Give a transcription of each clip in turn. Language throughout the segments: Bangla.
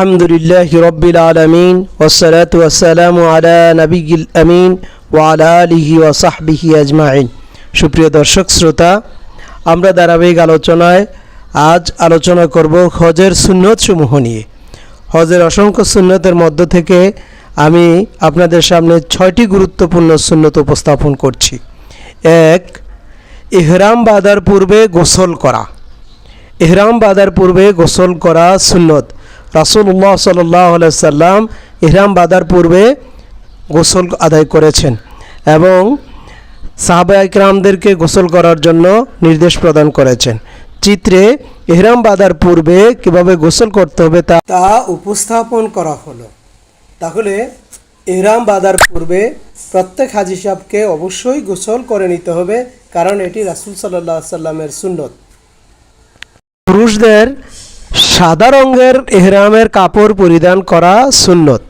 আলহামদুলিল্লাহ রব্বিল আলমিন ওসলাত ওসালাম আলা নবিগিল আমিন ওয়ালা আলিহি ওয়াসাহবিহি আজমাইন। সুপ্রিয় দর্শক, শ্রোতা, আমরা ধারাবাহিক আলোচনায় আজ আলোচনা করব হজের সুন্নত সমূহ নিয়ে। হজের অসংখ্য সুন্নতের মধ্য থেকে আমি আপনাদের সামনে ছয়টি গুরুত্বপূর্ণ সুন্নত উপস্থাপন করছি। এক, ইহরাম বাঁধার পূর্বে গোসল করা। ইহরাম বাঁধার পূর্বে গোসল করা সুন্নত। রাসুল্লাহ সাল্লাহ সাল্লাম ইহরাম বাঁধার পূর্বে গোসল আদায় করেছেন এবং সাহাবা ইকরামদেরকে গোসল করার জন্য নির্দেশ প্রদান করেছেন। চিত্রে ইহরাম বাঁধার পূর্বে কীভাবে গোসল করতে হবে তা তা উপস্থাপন করা হলো। তাহলে ইহরাম বাঁধার পূর্বে প্রত্যেক হাজি সাহেবকে অবশ্যই গোসল করে নিতে হবে কারণ এটি রাসুল সাল্লাহ সাল্লামের সুন্নত। পুরুষদের সাদা রঙের এহরামের কাপড় পরিধান করা সুন্নত।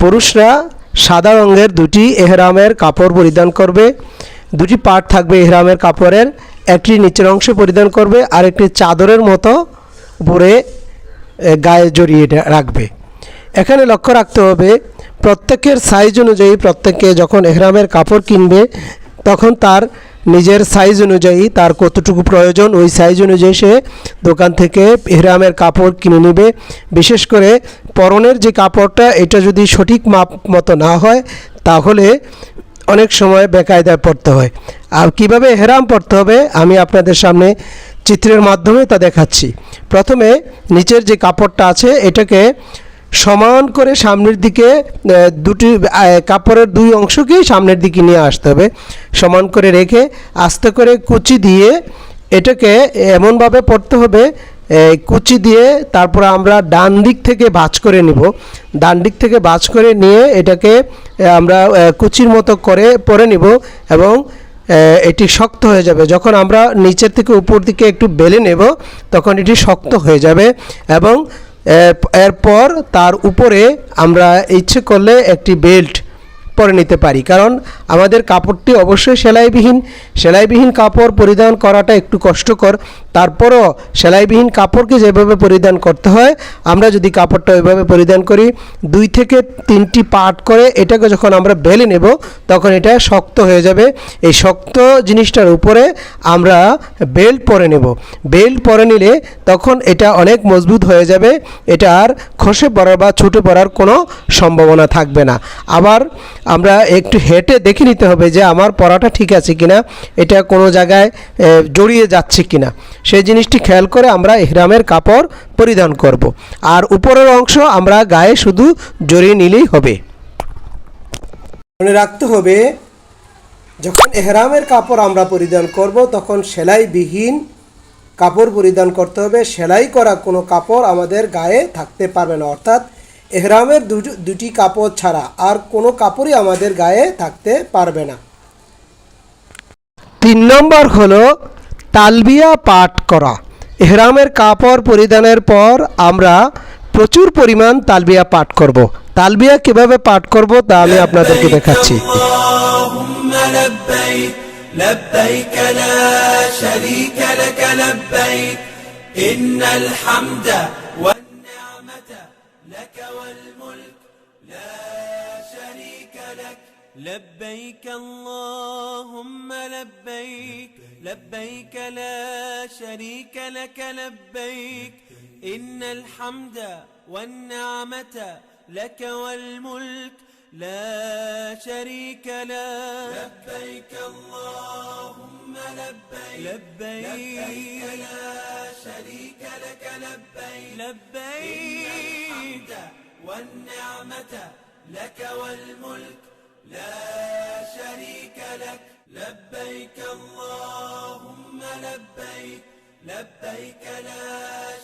পুরুষরা সাদা রঙের দুটি এহরামের কাপড় পরিধান করবে। দুটি পার্ট থাকবে এহরামের কাপড়ের, একটি নিচের অংশ পরিধান করবে আর একটি চাদরের মতো উপরে গায়ে জড়িয়ে রাখবে। এখানে লক্ষ্য রাখতে হবে, প্রত্যেকের সাইজ অনুযায়ী প্রত্যেকে যখন এহরামের কাপড় কিনবে তখন তার নিজের সাইজ অনুযায়ী তার কতটুকু প্রয়োজন, ওই সাইজ অনুযায়ী সে দোকান থেকে এহরামের কাপড় কিনে নেবে। বিশেষ করে পরনের যে কাপড়টা, এটা যদি সঠিক মাপ মতো না হয়, তাহলে অনেক সময় বেকায়দায় পড়তে হয়। আর কীভাবে এহরাম পড়তে হবে, আমি আপনাদের সামনে চিত্রের মাধ্যমে তা দেখাচ্ছি। প্রথমে নিচের যে কাপড়টা আছে, এটাকে সমান করে সামনের দিকে দুটি কাপড়ের দুই অংশকেই সামনের দিকে নিয়ে আসতে হবে। সমান করে রেখে আস্তে করে কুচি দিয়ে এটাকে এমনভাবে পড়তে হবে কুচি দিয়ে তারপর আমরা ডান দিক থেকে ভাঁজ করে নিব। ডান দিক থেকে ভাঁজ করে নিয়ে এটাকে আমরা কুচির মতো করে পরে নিব এবং এটি শক্ত হয়ে যাবে। যখন আমরা নিচের থেকে উপর দিকে একটু বেলে নেব, তখন এটি শক্ত হয়ে যাবে এবং এরপর তার উপরে আমরা ইচ্ছে করলে একটি বেল্ট পরে নিতে পারি। কারণ আমাদের কাপড়টি অবশ্যই সেলাইবিহীন। সেলাইবিহীন কাপড় পরিধান করাটা একটু কষ্টকর। তারপরও সেলাইবিহীন কাপড়কে যেভাবে পরিধান করতে হয়, আমরা যদি কাপড়টা ওইভাবে পরিধান করি, দুই থেকে তিনটি পার্ট করে এটাকে যখন আমরা বেলে নেব, তখন এটা শক্ত হয়ে যাবে। এই শক্ত জিনিসটার উপরে আমরা বেল্ট পরে নেব। বেল্ট পরে নিলে তখন এটা অনেক মজবুত হয়ে যাবে। এটা আর খসে পড়ার বা ছুটে পড়ার কোনো সম্ভাবনা থাকবে না। আবার আমরা একটু হেঁটে দেখে নিতে হবে যে আমার পড়াটা ঠিক আছে কিনা, এটা কোনো জায়গায় জড়িয়ে যাচ্ছে কিনা। সেই জিনিসটি খেয়াল করে আমরা ইহরামের কাপড় পরিধান করব। আর উপরের অংশ আমরা গায়ে শুধু জড়িয়ে নিলেই হবে। মনে রাখতে হবে, যখন এহরামের কাপড় আমরা পরিধান করব, তখন সেলাইবিহীন কাপড় পরিধান করতে হবে। সেলাই করা কোনো কাপড় আমাদের গায়ে থাকতে পারবে না। অর্থাৎ এহরামের দুটি কাপড় ছাড়া আর কোনো কাপড়ই আমাদের গায়ে থাকতে পারবে না। তিন নম্বর হলো তালবিয়া পাঠ করা। এহরামের কাপড় পরিধানের পর আমরা প্রচুর পরিমাণ তালবিয়া পাঠ করব। তালবিয়া কীভাবে পাঠ করব তা আমি আপনাদেরকে দেখাচ্ছি। ইন্নাল হামদা لبيك اللهم لبيك لبيك لا شريك لك لبيك. إن الحمد والنعمة لك والملك لا شريك لك لبيك اللهم لبيك لبيك لا شريك لك لبيك. لبيك. والنعمة لك والملك لا شريك لك لبيك اللهم لبيك لبيك لا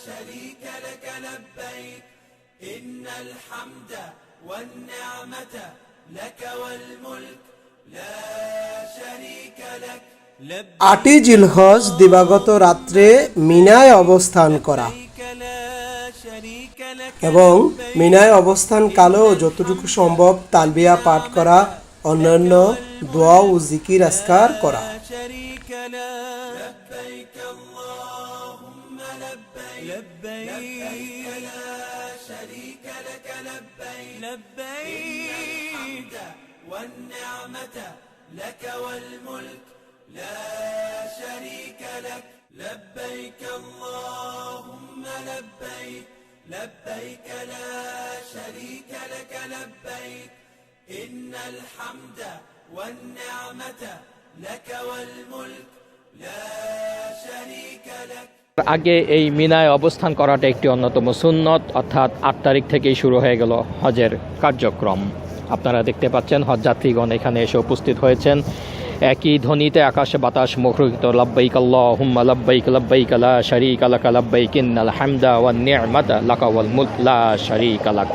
شريك لك لبيك إن الحمد والنعمة لك والملك لا شريك لك لبيك আটই জিলহজ দিবাগত রাত্রে মিনায় অবস্থান করা لا شريك لك এবং মিনায় অবস্থানকালেও যতটুকু সম্ভব তালবিয়া পাঠ করা অন্যান্য দোয়া ও জিকির আসকার করা شريك له لبيك اللهم لبيك لبيك لا شريك شريك لك لبيك لبيك والنعمة لك والملك لا شريك لك لبيك اللهم لبيك لبيك لا شريك لك لبيك إن الحمد والنعمة لك والملك لا شريك لك আগে এই মিনায় অবস্থান করাটা একটি অন্যতম সুন্নত অর্থাৎ আট তারিখ থেকেই শুরু হয়ে গেল হজের কার্যক্রম আপনারা দেখতে পাচ্ছেন হজ যাত্রীগণ এখানে এসে উপস্থিত হয়েছেন একই ধ্বনিতে আকাশে বাতাস মুখরিত, লাব্বাইক আল্লাহুম্মা, লাব্বাইক লাব্বাইক, লা শারীকা লাকা লাব্বাইক ইন্নাল হামদা ওয়ান নি'মাতা লাকা ওয়াল মুলক, লা শারীকা লাক।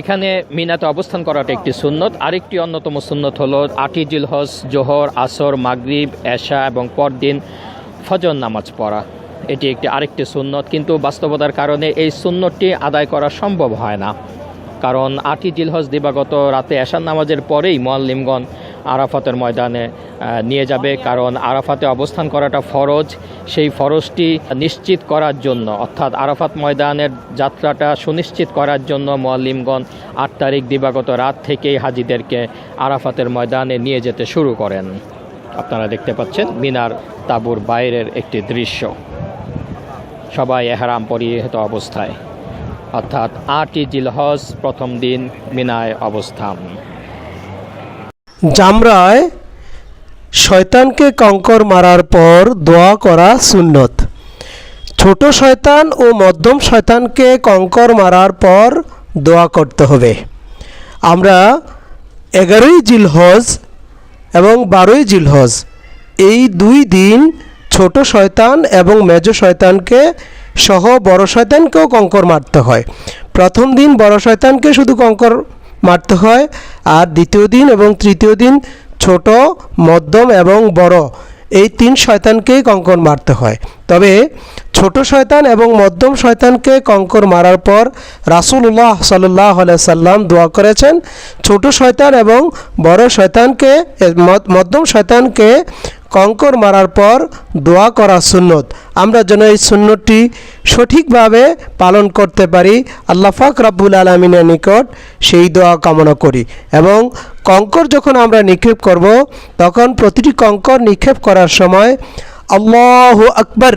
এখানে মিনাতে অবস্থান করাটা একটি সুন্নত। আরেকটি অন্যতম সুন্নত হলো আটি জিলহজ, জোহর, আসর, মাগরিব, এশা এবং পরদিন ফজর নামাজ পড়া। এটি একটি আরেকটি সুন্নত, কিন্তু বাস্তবতার কারণে এই সুন্নতটি আদায় করা সম্ভব হয় না। কারণ আটি জিলহজ দিবাগত রাতে এশার নামাজের পরেই মোয়াল্লিমগণ আরাফাতের ময়দানে নিয়ে যাবে। কারণ আরাফাতে অবস্থান করাটা ফরজ। সেই ফরজটি নিশ্চিত করার জন্য, অর্থাৎ আরাফাত ময়দানের যাত্রাটা সুনিশ্চিত করার জন্য মোয়াল্লিমগণ আট তারিখ দিবাগত রাত থেকেই হাজিদেরকে আরাফাতের ময়দানে নিয়ে যেতে শুরু করেন। আপনারা দেখতে পাচ্ছেন মিনার তাঁবুর বাইরের একটি দৃশ্য। সবাই এহরাম পরিহিত অবস্থায়। অর্থাৎ আটই জিলহজ প্রথম দিন মিনায় অবস্থান। জামরায় শয়তানকে কঙ্কর মারার পর দোয়া করা সুন্নত। ছোট শয়তান ও মধ্যম শয়তানকে কঙ্কর মারার পর দোয়া করতে হবে। আমরা এগারোই জিলহজ এবং বারোই জিলহজ এই দুই দিন ছোট শয়তান এবং মেজ শয়তানকে সহ বড় শয়তানকেও কঙ্কর মারতে হয়। প্রথম দিন বড় শয়তানকে শুধু কঙ্কর মারতে হয়। আর দ্বিতীয় দিন এবং তৃতীয় দিন ছোট, মধ্যম এবং বড়, এই তিন শয়তানকেই কঙ্কর মারতে হয়। তবে ছোট শয়তান এবং মধ্যম শয়তানকে কঙ্কর মারার পর রাসুল্লাহ সাল্লাহ সাল্লাম দোয়া করেছেন, ছোট শয়তান এবং বড় শয়তানকে, মধ্যম শয়তানকে কঙ্কর মারার পর দোয়া করা সুন্নত। আমরা যেন এই সুন্নতটি সঠিকভাবে পালন করতে পারি। আল্লাফাক রাব্বুল আলমিনের নিকট সেই দোয়া কামনা করি। এবং কঙ্কর যখন আমরা নিক্ষেপ করব, তখন প্রতিটি কঙ্কর নিক্ষেপ করার সময় আল্লাহ আকবর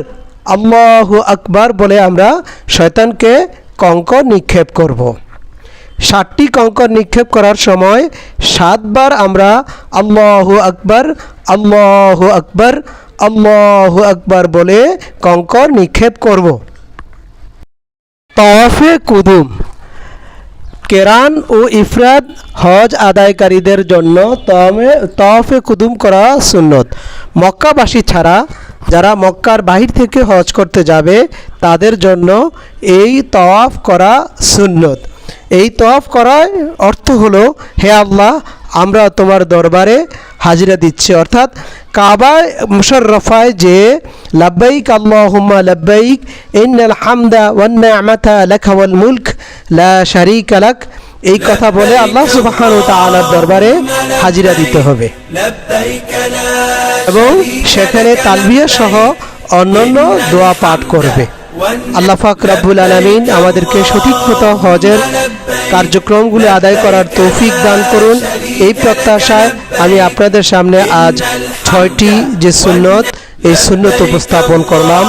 আল্লাহ আকবর বলে আমরা শয়তানকে কঙ্কর নিক্ষেপ করব। ষাটটি কঙ্কর নিক্ষেপ করার সময় সাতবার আমরা আল্লাহ আকবর আল্লাহ আকবর আল্লাহ আকবর বলে কঙ্কর নিক্ষেপ করব। তওয়াফে কুদুম। কেরান ও ইফরাদ হজ আদায়কারীদের জন্য তওয়াফে কুদুম করা সুন্নত। মক্কাবাসী ছাড়া যারা মক্কার বাহির থেকে হজ করতে যাবে, তাদের জন্য এই তওয়াফ করা সুন্নত। এই তফ করার অর্থ হলো, হে আল্লাহ, আমরা তোমার দরবারে হাজিরা দিচ্ছি। অর্থাৎ কাবা মুশরফায় যে, লাব্বাইক আল্লাহুম্মা লাব্বাইক, ইন্নাল হামদা ওয়ান নি'মাতা লাকা ওয়াল লা শারিক আলাক এই কথা বলে আল্লাহ সুবাহান ও তালার দরবারে হাজিরা দিতে হবে। এবং সেখানে তালবিয়া সহ অন্যান্য দোয়া পাঠ করবে। আল্লাহ পাক রাব্বুল আলামিন আমাদেরকে সঠিক মতো হজের কার্যক্রমগুলি আদায় করার তৌফিক দান করুন। এই প্রত্যাশায় আমি আপনাদের সামনে আজ ছয়টি যে সুন্নত, এই সুন্নত উপস্থাপন করলাম।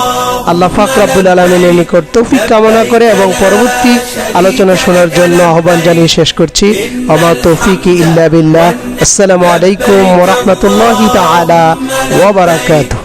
আল্লাহ পাক রাব্বুল আলামিনের নিকট তৌফিক কামনা করে এবং পরবর্তী আলোচনা শোনার জন্য আহ্বান জানিয়ে শেষ করছি। আমা তৌফিক ইল্লা বিল্লাহ। আসসালামু আলাইকুম ওয়া রাহমাতুল্লাহি তাআলা ওয়া বারাকাতুহু।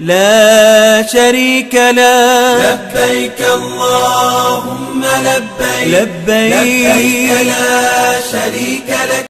لا شريك لك لبيك اللهم لبيك. لبيك, لبيك لا شريك لك.